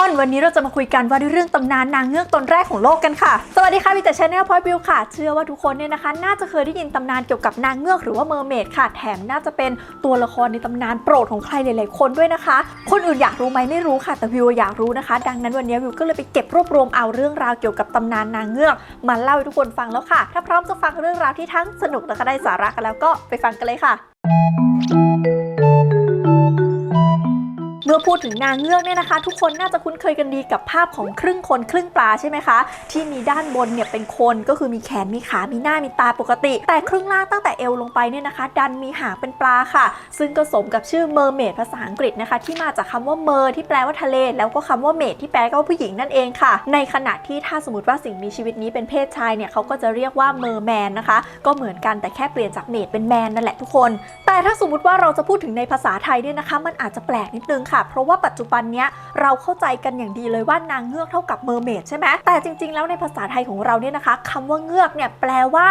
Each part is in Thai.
คนวันนี้เราจะมาคุยกันว่าด้วยเรื่องตำนานนางเงือกตนแรกของโลกกันค่ะ สวัสดีค่ะมีแต่ชาแนลพอยบิวค่ะ เชื่อว่าทุกคนเนี่ยนะคะ น่าจะเคยได้ยินตำนานเกี่ยวกับนางเงือกหรือว่าเมอร์เมดค่ะ แถมน่าจะเป็นตัวละครในตำนานโปรดของใครหลาย ๆ คนด้วยนะคะ คนอื่นอยากรู้ไหมไม่รู้ค่ะ แต่วิวอยากรู้นะคะ ดังนั้นวันนี้วิวก็เลยไปเก็บรวบรวมเอาเรื่องราวเกี่ยวกับตำนานนางเงือกมาเล่าให้ทุกคนฟังแล้วค่ะ ถ้าพร้อมจะฟังเรื่องราวที่ทั้งสนุกและก็ได้สาระกันแล้วก็ไปฟังกันเลยค่ะ มื่อพูดถึงนางเงือกเนี่ยนะคะ ทุกคนน่าจะคุ้นเคยกันดีกับภาพของครึ่งคนครึ่งปลาใช่ไหมคะ ที่มีด้านบนเนี่ยเป็นคนก็คือมีแขนมีขามีหน้ามีตาปกติ แต่ครึ่งล่างตั้งแต่เอวลงไปเนี่ยนะคะ ดันมีหางเป็นปลาค่ะ ซึ่งก็สมกับชื่อเมอร์เมดภาษาอังกฤษนะคะ ที่มาจากคำว่าเมอร์ที่แปลว่าทะเล แล้วก็คำว่าเมดที่แปลว่าผู้หญิงนั่นเองค่ะ ในขณะที่ถ้าสมมติว่าสิ่งมีชีวิตนี้เป็นเพศชายเนี่ยเขาก็จะเรียกว่าเมอร์แมนนะคะ ก็เหมือนกันแต่แค่เปลี่ยนจากเมดเป็นแมนนั่นแหละทุกคน แต่ถ้าสมมติว่าเราจะพูดถึงในภาษาไทยเนี่ยนะคะ มันอาจจะแปลกนิดนึงค่ะเพราะว่าปัจจุบันเนี้ยเราเข้าใจกันอย่างดีเลยว่านางเงือกเท่ากับเมอร์เมดใช่ไหมแต่จริง ๆ แล้วในภาษาไทยของเราเนี่ยนะคะคำว่าเงือกเนี่ยแปลว่า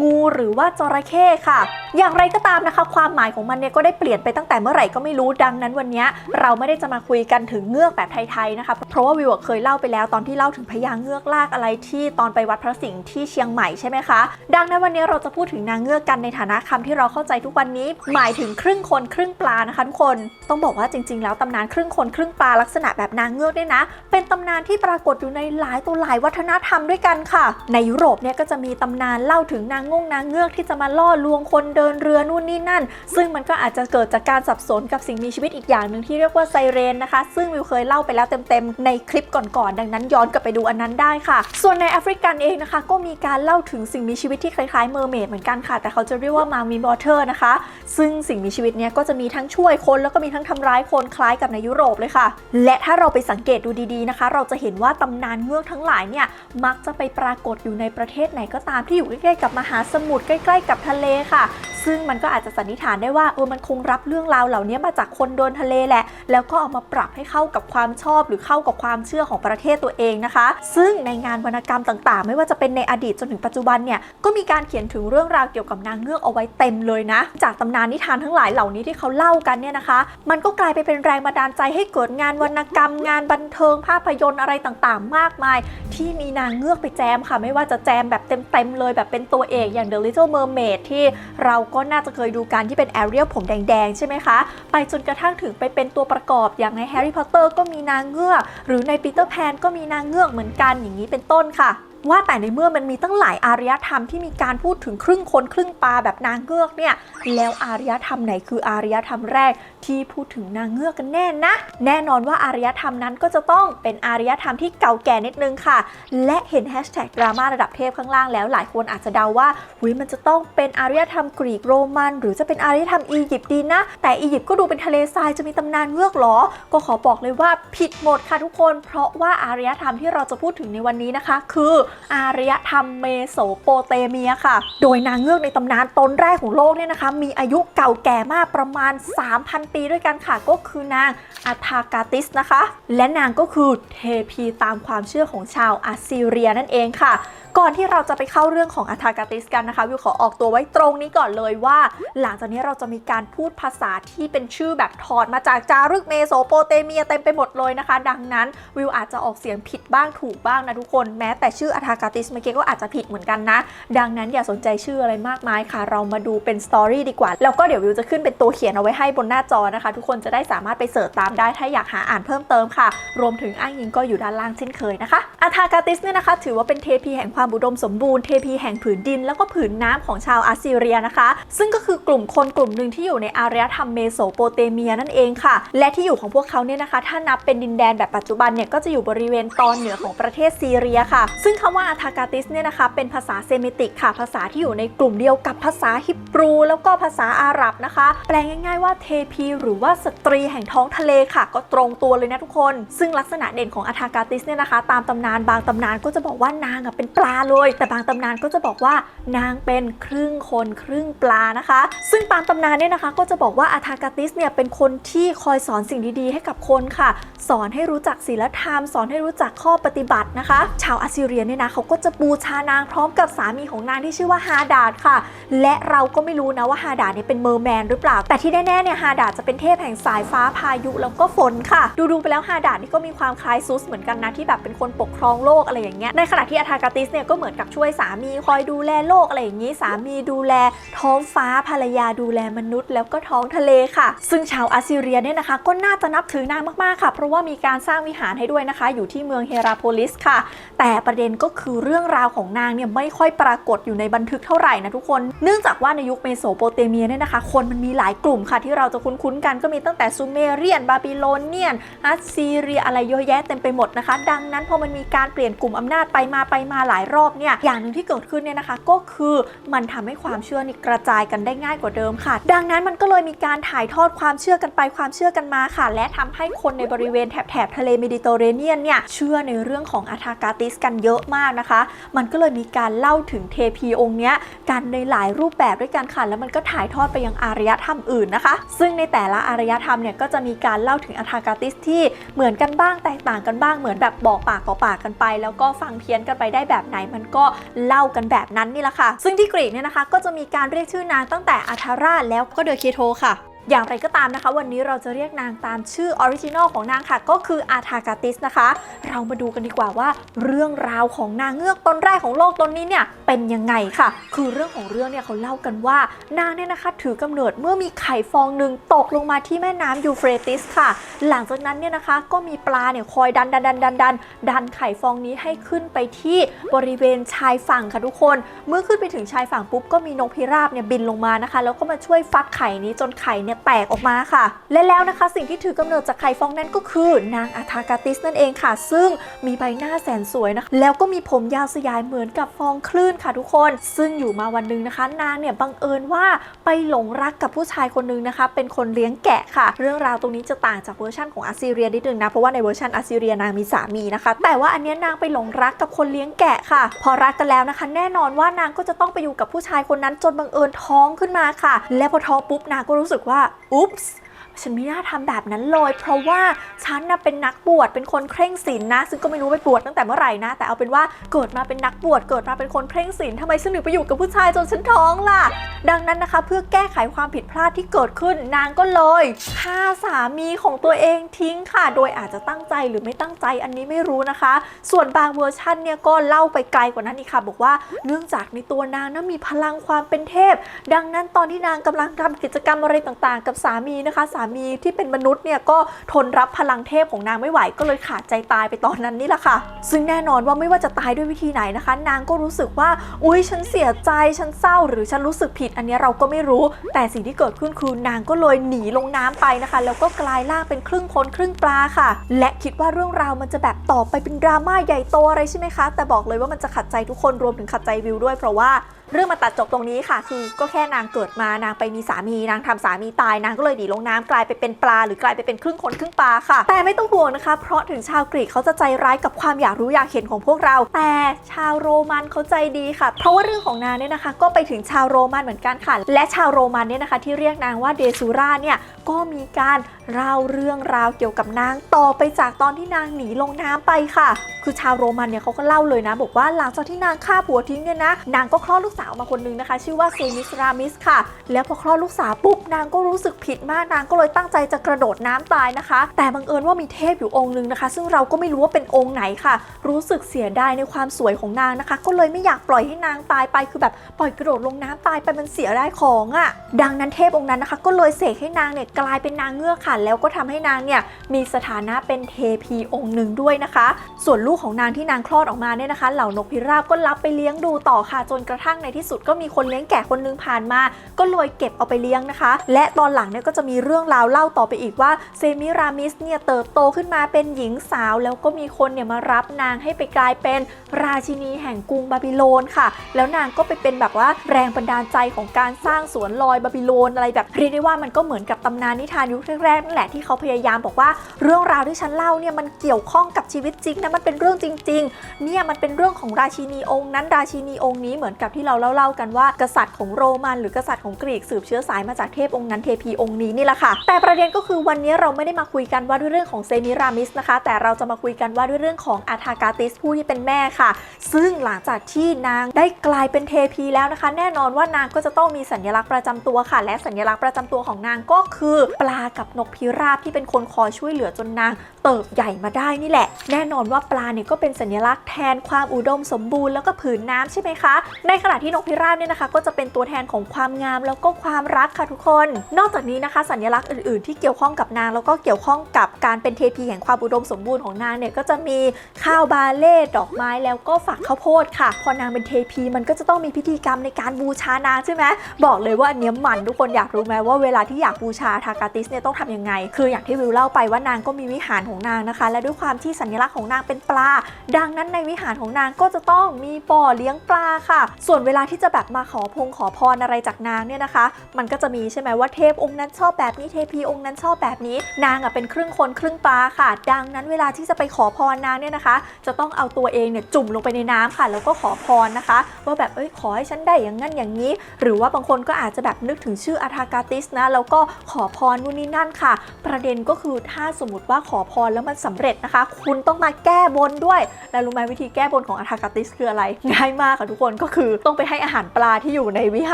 งูหรือว่าจระเข้ค่ะ อย่างไรก็ตามนะคะ ความหมายของมันเนี่ยก็ได้เปลี่ยนไปตั้งแต่เมื่อไหร่ก็ไม่รู้ดังนั้นวันนี้เราไม่ได้จะมาคุยกันถึงเงือกแบบไทยๆนะคะเพราะว่าวิวเคยเล่าไปแล้วตอนที่เล่าถึงพญาเงือกลากอะไรที่ตอนไปวัดพระสิงห์ที่เชียงใหม่ใช่ไหมคะดังนั้นวันนี้เราจะพูดถึงนางเงือกกันในฐานะคำที่เราเข้าใจทุกวันนี้ หมายถึงครึ่งคนครึ่งปลานะคะทุกคนต้องบอกว่าจริง ๆ แล้วตำนานครึ่งคนครึ่งปลาลักษณะแบบนางเงือกเนี่ยนะ เป็นตำนานที่ปรากฏอยู่ในหลายตัวหลายวัฒนธรรมด้วยกันค่ะ ในยุโรปเนี่ยก็จะมีตำนานเล่าถึงนางงงนางเงือกที่จะมาล่อลวงคนเดินเรือนู่นนี่นั่น ซึ่งมันก็อาจจะเกิดจากการสับสนกับสิ่งมีชีวิตอีกอย่างหนึ่งที่เรียกว่าไซเรนนะคะ ซึ่งวิวเคยเล่าไปแล้วเต็มๆในคลิปก่อนๆดังนั้นย้อนกลับไปดูอันนั้นได้ค่ะ ส่วนในแอฟริกันเองนะคะ ก็มีการเล่าถึงสิ่งมีชีวิตที่คล้ายๆเมอร์เมดเหมือนกันค่ะ แต่เขาจะเรียกว่ามามีมอเตอร์นะคะ ซึ่งสิ่งมีชีวิตเนี้ยก็จะมีทั้งช่วยคนแล้วก็มีทั้งทำร้ายคนคล้ายกับในยุโรปเลยค่ะ และถ้าเราไปสังเกตดูดีๆนะคะ เราจะเห็นว่าตำนานเงือกทั้งหลายเนี่ยมักจะไปปรากฏอยู่ในประเทศไหนก็ตามที่อยู่ใกล้ๆกับมหาสมุทรใกล้ ๆ กับทะเลค่ะ ซึ่งมันก็อาจจะสันนิษฐานได้ว่าเออมันคงรับเรื่องราวเหล่านี้มาจากคนโดนทะเลแหละ แล้วก็เอามาปรับให้เข้ากับความชอบ หรือเข้ากับความเชื่อของประเทศตัวเองนะคะ ซึ่งในงานวรรณกรรมต่างๆ ไม่ว่าจะเป็นในอดีตจนถึงปัจจุบันเนี่ยก็มีการเขียนถึงเรื่องราวเกี่ยวกับนางเงือกเอาไว้เต็มเลยนะ จากตำนานนิทานทั้งหลายเหล่านี้ที่เขาเล่ากันเนี่ยนะคะ มันก็กลายไปเป็นแรงบันดาลใจให้เกิดงานวรรณกรรม งานบันเทิงภาพยนตร์อะไรต่างๆ มากมาย ที่มีนางเงือกไปแจมค่ะ ไม่ว่าจะแจมแบบเต็มๆเลยแบบเป็นตัวเอกอย่าง The Little Mermaid ที่เราก็น่าจะเคยดูการที่เป็นแอเรียลผมแดงๆ ใช่ไหมคะ ไปจนกระทั่งถึงไปเป็นตัวประกอบอย่างในแฮร์รี่พอตเตอร์ก็มีนางเงือกหรือในปีเตอร์แพนก็มีนางเงือกเหมือนกันอย่างนี้เป็นต้นค่ะ ว่าแต่ในเมื่อมันมีตั้งหลายอารยธรรมที่มีการพูดถึงครึ่งคนครึ่งปลาแบบนางเงือกเนี่ย แล้วอารยธรรมไหนคืออารยธรรมแรกที่พูดถึงนางเงือกกันแน่นะ แน่นอนว่าอารยธรรมนั้นก็จะต้องเป็นอารยธรรมที่เก่าแก่นิดนึงค่ะ และเห็นแฮชแท็กดราม่าระดับเทพข้างล่างแล้วหลายคนอาจจะเดาว่าหุยมันจะต้องเป็นอารยธรรมกรีกโรมัน หรือจะเป็นอารยธรรมอียิปต์ดีนะ แต่อียิปต์ก็ดูเป็นทะเลทรายจะมีตำนานเงือกเหรอ ก็ขอบอกเลยว่าผิดหมดค่ะทุกคน เพราะว่าอารยธรรมที่เราจะพูดถึงในวันนี้นะคะ คืออารยธรรมเมโสโปเตเมียค่ะ โดยนางเงือกในตำนานตนแรกของโลกเนี่ยนะคะ มีอายุเก่าแก่มากประมาณ 3,000 ปีด้วยกันค่ะ ก็คือนางอัทากาติสนะคะ และนางก็คือเทพีตามความเชื่อของชาวอาซีเรียนั่นเองค่ะ ก่อนที่เราจะไปเข้าเรื่องของอัทากาติสกันนะคะวิวขอออกตัวไว้ตรงนี้ก่อนเลยว่า หลังจากนี้เราจะมีการพูดภาษาที่เป็นชื่อแบบถอดมาจากจารึกเมโสโปเตเมียเต็มไปหมดเลยนะคะ ดังนั้นวิวอาจจะออกเสียงผิดบ้างถูกบ้างนะทุกคนแม้แต่ชื่ออัทากาติสเมื่อกี้ก็อาจจะผิดเหมือนกันนะ ดังนั้นอย่าสนใจชื่ออะไรมากมายค่ะ เรามาดูเป็นสตอรี่ดีกว่า แล้วก็เดี๋ยววิวจะขึ้นเป็นตัวเขียนเอาไว้ให้บนหน้าจอนะคะ ทุกคนจะได้สามารถไปเสิร์ชตามได้ถ้าอยากหาอ่านเพิ่มเติมค่ะ รวมถึงอ้างอิงก็อยู่ด้านล่างเช่นเคยนะคะอัทากาติสเนี่ยนะคะ ถือว่าเป็นเทพีแห่งความอุดมสมบูรณ์เทพีแห่งผืนดิน แล้วก็ผืนน้ำของชาวอัสซีเรียนะคะ ซึ่งก็คือกลุ่มคนกลุ่มหนึ่งที่อยู่ในอารยธรรมเมโสโปเตเมียนั่นเองค่ะ และที่อยู่ของพวกเขาเนี่ยนะคะ ถ้านับเป็นดินแดนแบบปัจจุบันเนี่ยก็จะอยู่บริเวณตอนเหนือของประเทศซีเรียค่ะ ซึ่งคำว่าอัทากาติสเนี่ยนะคะเป็นภาษาเซมิติกค่ะ ภาษาที่อยู่ในกลุ่มเดียวกับภาษาฮิบรู แล้วก็ภาษาอาหรับนะคะ แปลง่ายๆว่าเทพีหรือว่าสตรีแห่งท้องทะเลค่ะ ก็ตรงตัวเลยนะทุกคน ซึ่งลักษณะเด่นของอัทากาติสเนี่ยนะคะ ตามตำนานบางตำนานก็จะบอกว่านางเป็นปลาเลย แต่บางตำนานก็จะบอกว่านางเป็นครึ่งคนครึ่งปลานะคะ ซึ่งตามตำนานเนี่ยนะคะ ก็จะบอกว่าอัทากาติสเนี่ยเป็นคนที่คอยสอนสิ่งดีๆ ให้กับคนค่ะ สอนให้รู้จักศีลธรรม สอนให้รู้จักข้อปฏิบัตินะคะ ชาวอัสซีเรียเนี่ยนะเขาก็จะบูชานางพร้อมกับสามีของนางที่ชื่อว่าฮาดาดค่ะ และเราก็ไม่รู้นะว่าฮาดาดเนี่ยเป็นเมอร์แมนหรือเปล่า แต่ที่แน่ๆเนี่ยฮาดาดจะเป็นเทพแห่งสายฟ้าพายุแล้วก็ฝนค่ะ ดูๆไปแล้วฮาดาดนี่ก็มีความคล้ายซุสเหมือนกันนะที่แบบเป็นคนปกครองโลกอะไรอย่างเงี้ยในขณะที่อาทากาติสเนี่ยก็เหมือนกับช่วยสามีคอยดูแลโลกอะไรอย่างงี้ สามีดูแลท้องฟ้าภรรยาดูแลมนุษย์ แล้วก็ท้องทะเลค่ะ ซึ่งชาวอาซีเรียเนี่ยนะคะ ก็น่าจะนับถือนางมากๆค่ะ เพราะว่ามีการสร้างวิหารให้ด้วยนะคะ อยู่ที่เมืองเฮราโพลิสค่ะ แต่ประเด็นก็คือเรื่องราวของนางเนี่ยไม่ค่อยปรากฏอยู่ในบันทึกเท่าไหร่นะทุกคน เนื่องจากว่าในยุคเมโสโปเตเมียเนี่ยนะคะ คนมันมีหลายกลุ่มค่ะ ที่เราจะคุ้นๆกันก็มีตั้งแต่ซูเมเรียน บาบิโลเนียนอัสซีเรียอะไรเยอะแยะเต็มไปหมดนะคะ ดังนั้นพอมันมีการเปลี่ยนกลุ่มอำนาจไปมาไปมาหลายรอบเนี่ยอย่างหนึ่งที่เกิดขึ้นเนี่ยนะคะ ก็คือมันทำให้ความเชื่อนี่กระจายกันได้ง่ายกว่าเดิมค่ะ ดังนั้นมันก็เลยมีการถ่ายทอดความเชื่อกันไปความเชื่อกันมาค่ะ และทำให้คนในบริเวณแถบแถบทะเลเมดิเตอร์เรเนียนเนี่ยเชื่อในเรื่องของอาทากาติสกันเยอะมากนะคะ มันก็เลยมีการเล่าถึงเทพีองค์เนี้ยกันในหลายรูปแบบด้วยกันค่ะ แล้วมันก็ถ่ายทอดไปยังอารยธรรมอื่นนะคะ ซึ่งในแต่ละอารยธรรมเนี่ยก็จะมีการเล่าถึงอาทากาติสที่เหมือนกันบ้างแตกต่างกันบ้างเหมือนแบบบอกปากต่อปากกันไป แล้วก็ฟังเพี้ยนกันไปได้แบบไหนมันก็เล่ากันแบบนั้นนี่แหละค่ะ ซึ่งที่กรีกเนี่ยนะคะก็จะมีการเรียกชื่อนางตั้งแต่อาทาราแล้วก็เดอเคโทค่ะ อย่างไรก็ตามนะคะ วันนี้เราจะเรียกนางตามชื่อออริจินอลของนางค่ะ ก็คืออาทากาติสนะคะ เรามาดูกันดีกว่าว่า เรื่องราวของนางเงือกตนแรกของโลกตนนี้เนี่ยเป็นยังไงค่ะ คือเรื่องของเรื่องเนี่ยเขาเล่ากันว่านางเนี่ยนะคะ ถือกำเนิดเมื่อมีไข่ฟองหนึ่งตกลงมาที่แม่น้ำยูเฟรติสค่ะ หลังจากนั้นเนี่ยนะคะก็มีปลาเนี่ยคอยดันดันดันดันดันดันไข่ฟองนี้ให้ขึ้นไปที่บริเวณชายฝั่งค่ะทุกคน เมื่อขึ้นไปถึงชายฝั่งปุ๊บก็มีนกพิราบเนี่ยบินลงมานะคะ แล้วก็มาช่วยฟักไข่นี้จนไข่เนี่ยแตกออกมาค่ะ และแล้วนะคะสิ่งที่ถือกำเนิดจากไข่ฟองนั้นก็คือนางอาทากาติสนั่นเองค่ะ ซึ่งมีใบหน้าแสนสวยนะคะแล้วก็มีผมยาวสยายเหมือนกับฟองคลื่นค่ะทุกคน ซึ่งอยู่มาวันหนึ่งนะคะ นางเนี่ยบังเอิญว่าไปหลงรักกับผู้ชายคนหนึงนะคะ เป็นคนเลี้ยงแกะค่ะ เรื่องราวตรงนี้จะต่างจากเวอร์ชันของอาซีเรียนิดนึงนะเพราะว่าในเวอร์ชันอาซีเรียนางมีสามีนะคะ แต่ว่าอันนี้นางไปหลงรักกับคนเลี้ยงแกะค่ะ พอรักกันแล้วนะคะ แน่นอนว่านางก็จะต้องไปอยู่กับผู้ชายคนนั้นจนบังเอิญท้องขึ้นมาค่ะ และพอท้องปุ๊บนางก็รู้สึกว่าอุ๊ปส์ ฉันไม่น่าทำแบบนั้นเลย เพราะว่าฉันน่ะเป็นนักบวชเป็นคนเคร่งศีลนะ ซึ่งก็ไม่รู้ไปบวชตั้งแต่เมื่อไหร่นะ แต่เอาเป็นว่าเกิดมาเป็นนักบวชเกิดมาเป็นคนเคร่งศีลทำไมฉันถึงไปอยู่กับผู้ชายจนฉันท้องล่ะ ดังนั้นนะคะ เพื่อแก้ไขความผิดพลาดที่เกิดขึ้นนางก็เลยฆ่าสามีของตัวเองทิ้งค่ะ โดยอาจจะตั้งใจหรือไม่ตั้งใจอันนี้ไม่รู้นะคะ ส่วนบางเวอร์ชันเนี่ยก็เล่าไปไกลกว่านั้นอีกค่ะ บอกว่าเนื่องจากในตัวนางนั้นมีพลังความเป็นเทพ ดังนั้นตอนที่นางกำลังทำกิจกรรมอะไรต่างๆ กับสามีนะคะสามีที่เป็นมนุษย์เนี่ยก็ทนรับพลังเทพของนางไม่ไหวก็เลยขาดใจตายไปตอนนั้นนี่แหละค่ะ ซึ่งแน่นอนว่าไม่ว่าจะตายด้วยวิธีไหนนะคะ นางก็รู้สึกว่า อุ้ยฉันเสียใจฉันเศร้า หรือฉันรู้สึกผิดอันนี้เราก็ไม่รู้ แต่สิ่งที่เกิดขึ้นคือนางก็เลยหนีลงน้ำไปนะคะ แล้วก็กลายร่างเป็นครึ่งคนครึ่งปลาค่ะ และคิดว่าเรื่องราวมันจะแบบต่อไปเป็นดราม่าใหญ่โตอะไรใช่ไหมคะ แต่บอกเลยว่ามันจะขัดใจทุกคนรวมถึงขัดใจวิวด้วยเพราะว่าเรื่องมาตัดจบตรงนี้ค่ะ คือก็แค่นางเกิดมานางไปมีสามีนางทำสามีตายนางก็เลยหนีลงน้ำกลายไปเป็นปลา หรือกลายไปเป็นครึ่งคนครึ่งปลาค่ะ แต่ไม่ต้องห่วงนะคะ เพราะถึงชาวกรีกเขาจะใจร้ายกับความอยากรู้อยากเห็นของพวกเรา แต่ชาวโรมันเขาใจดีค่ะ เพราะว่าเรื่องของนางเนี่ยนะคะ ก็ไปถึงชาวโรมันเหมือนกันค่ะ และชาวโรมันเนี่ยนะคะ ที่เรียกนางว่าเดซูราเนี่ยก็มีการเล่าเรื่องราวเกี่ยวกับนางต่อไปจากตอนที่นางหนีลงน้ำไปค่ะ คือชาวโรมันเนี่ยเขาก็เล่าเลยนะ บอกว่าหลังจากที่นางฆ่าผัวทิ้งเนี่ยนะ นางก็คลอดลูกสาวมาคนนึงนะคะ ชื่อว่าเซมิสรามิสค่ะ แล้วพอคลอดลูกสาวปุ๊บนางก็รู้สึกผิดมากนางก็เลยยตั้งใจจะกระโดดน้ำตายนะคะ แต่บังเอิญว่ามีเทพอยู่องค์นึงนะคะ ซึ่งเราก็ไม่รู้ว่าเป็นองค์ไหนค่ะ รู้สึกเสียดายในความสวยของนางนะคะ ก็เลยไม่อยากปล่อยให้นางตายไปคือแบบปล่อยกระโดดลงน้ำตายไปมันเสียดายของอะ่ะ ดังนั้นเทพองค์นั้นนะคะ ก็เลยเสกให้นางเนี่ยกลายเป็นนางเงือกค่ะ แล้วก็ทำให้นางเนี่ยมีสถานะเป็นเทพีองค์หนึ่งด้วยนะคะ ส่วนลูกของนางที่นางคลอดออกมาเนี่ยนะคะ เหล่านกพิราบก็รับไปเลี้ยงดูต่อค่ะ จนกระทั่งในที่สุดก็มีคนเลี้ยงแกะคนหนึงผ่านมา ก็เลยเก็บเอาไปเลี้ยงนะคะ และตอนหลังเนี่ยก็จะมีเรื่องราวเล่าต่อไปอีกว่าเซมิรามิสเนี่ยเติบโตขึ้นมาเป็นหญิงสาว แล้วก็มีคนเนี่ยมารับนางให้ไปกลายเป็นราชินีแห่งกรุงบาบิโลนค่ะ แล้วนางก็ไปเป็นแบบว่าแรงบันดาลใจของการสร้างสวนลอยบาบิโลนอะไรแบบเรียกได้ว่ามันก็เหมือนกับตำนานนิทานยุคแรกๆนั่นแหละที่เขาพยายามบอกว่าเรื่องราวที่ฉันเล่าเนี่ยมันเกี่ยวข้องกับชีวิตจริงนะมันเป็นเรื่องจริงๆเนี่ยมันเป็นเรื่องของราชินีองค์นั้นราชินีองค์นี้เหมือนกับที่เราเราเล่าๆกันว่ากษัตริย์ของโรมัน หรือกษัตริย์ของกรีกสืบเชื้อสายมาจากเทพองค์นั้นเทพีองค์นี้นี่แหละค่ะแต่ประเด็นก็คือวันนี้เราไม่ได้มาคุยกันว่าด้วยเรื่องของเซมิรามิสนะคะ แต่เราจะมาคุยกันว่าด้วยเรื่องของอาทากาติสผู้ที่เป็นแม่ค่ะ ซึ่งหลังจากที่นางได้กลายเป็นเทพีแล้วนะคะ แน่นอนว่านางก็จะต้องมีสัญลักษณ์ประจำตัวค่ะ และสัญลักษณ์ประจำตัวของนางก็คือปลากับนกพิราบที่เป็นคนคอยช่วยเหลือจนนาง เติบใหญ่มาได้นี่แหละ แน่นอนว่าปลาเนี่ยก็เป็นสัญลักษณ์แทนความอุดมสมบูรณ์แล้วก็ผืนน้ำใช่ไหมคะ ในขณะที่นกพิราบเนี่ยนะคะ ก็จะเป็นตัวแทนของความงามแล้วก็ความรักค่ะทุกคน นอกจากนี้นะคะ สัญลักษณ์อื่นๆ ที่เกี่ยวข้องกับนาง แล้วก็เกี่ยวข้องกับการเป็นเทพีแห่งความอุดมสมบูรณ์ของนางเนี่ยก็จะมีข้าวบาเล่ดอกไม้แล้วก็ฝักข้าวโพดค่ะ พอนางเป็นเทพีมันก็จะต้องมีพิธีกรรมในการบูชานางใช่ไหมบอกเลยว่าอันเนี้ยมันทุกคนอยากรู้ไหมว่าเวลาที่อยากบูชาทากาติสเนี่ยต้องทำยังไง คืออย่างที่วิวเล่าไปว่านางก็มีวิหารของนางนะคะ และด้วยความที่สัญลักษณ์ของนางเป็นปลา ดังนั้นในวิหารของนางก็จะต้องมีบ่อเลี้ยงปลาค่ะ ส่วนเวลาที่จะแบบมาขอพงขอพรอะไรจากนางเนี่ยนะคะ มันก็จะมีใช่ไหมว่าเทพองค์นั้นชอบแบบนี้เทพีองค์นั้นชอบแบบนี้ นางอะเป็นครึ่งคนครึ่งปลาค่ะ ดังนั้นเวลาที่จะไปขอพรนางเนี่ยนะคะ จะต้องเอาตัวเองเนี่ยจุ่มลงไปในน้ำค่ะ แล้วก็ขอพรนะคะ ว่าแบบเอ้ยขอให้ฉันได้อย่างนั้นอย่างนี้ หรือว่าบางคนก็อาจจะแบบนึกถึงชื่ออาทากาติสนะแล้วก็ขอพรนู่นนี่นั่นค่ะ ประเด็นก็คือถ้าสมมติว่าขอพรแล้วมันสำเร็จนะคะ คุณต้องมาแก้บนด้วย แล้วรู้ไหมวิธีแก้บนของอาทากาติสคืออะไร ง่ายมากค่ะทุกคนก็คือต้องไปให้อาหารปลาที่อยู่ในวิห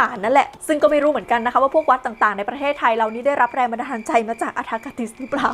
ารนั่นแหละซึ่งก็ไม่รู้เหมือนกันนะคะว่าพวกวัดต่างๆ ในประเทศไทยเรานี่ได้รับแรงบันดาลใจมาจากอาทากาติสหรือเปล่า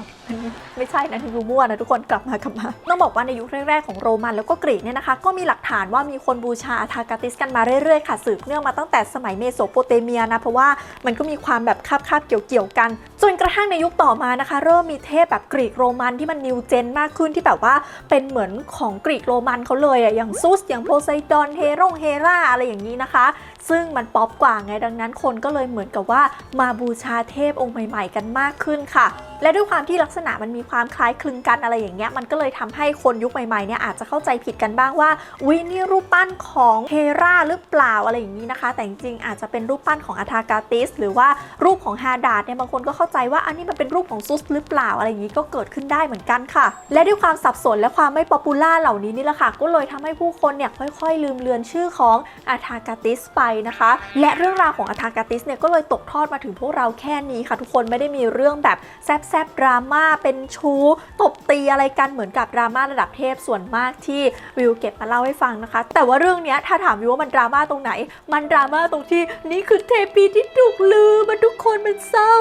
ไม่ใช่นะที่ดูมั่วนะทุกคนกลับมากลับมา ต้องบอกว่าในยุคแรกๆของโรมันแล้วก็กรีกเนี่ยนะคะ ก็มีหลักฐานว่ามีคนบูชาอาทากาติสกันมาเรื่อยๆค่ะสืบเนื่องมาตั้งแต่สมัยเมโสโปเตเมียนะเพราะว่ามันก็มีความแบบคาบๆเกี่ยวๆกันจนกระทั่งในยุคต่อมานะคะ เริ่มมีเทพแบบกรีกโรมันที่มันนิวเจนมากขึ้นที่แบบว่าเป็นเหมือนของกรีกโรมันเขาเลยอะอย่างซุสอย่างโพไซดอนเฮโรงเฮราอะไรอย่างนี้นะคะ ซึ่งมันป๊อปกว่าไงดังนั้นคนก็เลยเหมือนกับว่ามาบูชาเทพองค์ใหม่ ๆ กันมากขึ้นค่ะและด้วยความที่ลักษณะมันมีความคล้ายคลึงกันอะไรอย่างเงี้ยมันก็เลยทำให้คนยุคใหม่ๆเนี่ยอาจจะเข้าใจผิดกันบ้างว่าวินี่รูปปั้นของเฮราหรือเปล่าอะไรอย่างนี้นะคะ แต่จริงๆอาจจะเป็นรูปปั้นของอาทากาติสหรือว่ารูปของฮาดาดเนี่ยบางคนก็เข้าใจว่าอันนี้มันเป็นรูปของซุสหรือเปล่าอะไรอย่างนี้ก็เกิดขึ้นได้เหมือนกันค่ะ และด้วยความสับสนและความไม่ป๊อปปูล่าเหล่านี้นี่แหละค่ะก็เลยทำให้ผู้คนเนี่ยค่อย ๆ ลืมเลือนชื่อของอาทากาติสไปนะคะ และเรื่องราวของอาทากาติสเนี่ยก็เลยตกทอดมาถึงพวกเราแค่นี้ค่ะ ทุกคนไม่ได้มีเรื่องแบบแซบๆดราม่าเป็นชู้ ตบตีอะไรกันเหมือนกับดราม่าระดับเทพส่วนมากที่วิวเก็บมาเล่าให้ฟังนะคะ แต่ว่าเรื่องนี้ถ้าถามวิวว่ามันดราม่าตรงไหน มันดราม่าตรงที่นี่คือเทพีที่ถูกลือมันทุกคนมันเศร้า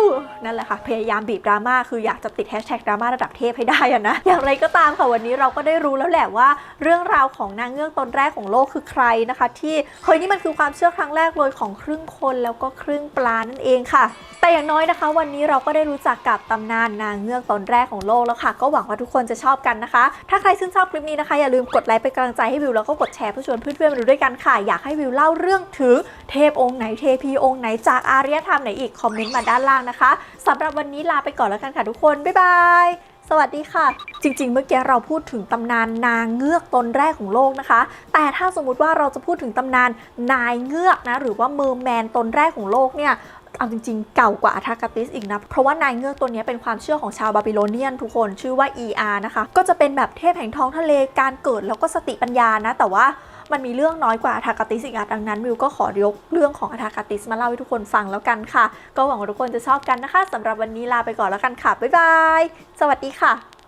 นั่นแหละค่ะพยายามบีบดราม่าคืออยากจะติดแฮชแท็กดราม่าระดับเทพให้ได้อะนะอย่างไรก็ตามค่ะวันนี้เราก็ได้รู้แล้วแหละว่า เรื่องราวของนางเงือกตนแรกของโลกคือใครนะคะ ที่เฮ้ยนี่มันคือความเชื่อครั้งแรกเลยของครึ่งคนแล้วก็ครึ่งปลานั่นเองค่ะ แต่อย่างน้อยนะคะ วันนี้เราก็ได้รู้จักกับตำนานนางเงือกตนแรกของโลกแล้วค่ะ ก็หวังว่าทุกคนจะชอบกันนะคะ ถ้าใครชื่นชอบคลิปนี้นะคะ อย่าลืมกดไลค์เป็นกำลังใจให้วิวแล้วก็กดแชร์เพื่อชวนเพื่อนๆมาดูด้วยกันค่ะ อยากให้วิวเล่าเรื่องถึงเทพองค์ไหนเทพีองค์ไหนจากอารยธรรมไหนอีกคอมเมนต์มาด้านล่างนะคะสำหรับวันนี้ลาไปก่อนแล้วกันค่ะทุกคนบ๊ายบาย สวัสดีค่ะ จริง ๆ เมื่อกี้เราพูดถึงตำนานนางเงือกตนแรกของโลกนะคะ แต่ถ้าสมมุติว่าเราจะพูดถึงตำนานนายเงือกนะ หรือว่าเมอร์แมนตนแรกของโลกเนี่ยเอาจริงๆ เก่ากว่าอาทากาติสอีกนะ เพราะว่านายเงือกตัวนี้เป็นความเชื่อของชาวบาบิโลเนียนทุกคนชื่อว่า ER นะคะ ก็จะเป็นแบบเทพแห่งท้องทะเลการเกิดแล้วก็สติปัญญานะ แต่ว่า มันมีเรื่องน้อยกว่าอาทากาติสอีกอะดังนั้นวิวก็ขอยกเรื่องของอาทากาติสมาเล่าให้ทุกคนฟังแล้วกันค่ะ ก็หวังว่าทุกคนจะชอบกันนะคะสำหรับวันนี้ลาไปก่อนแล้วกันค่ะบ๊ายบายสวัสดีค่ะ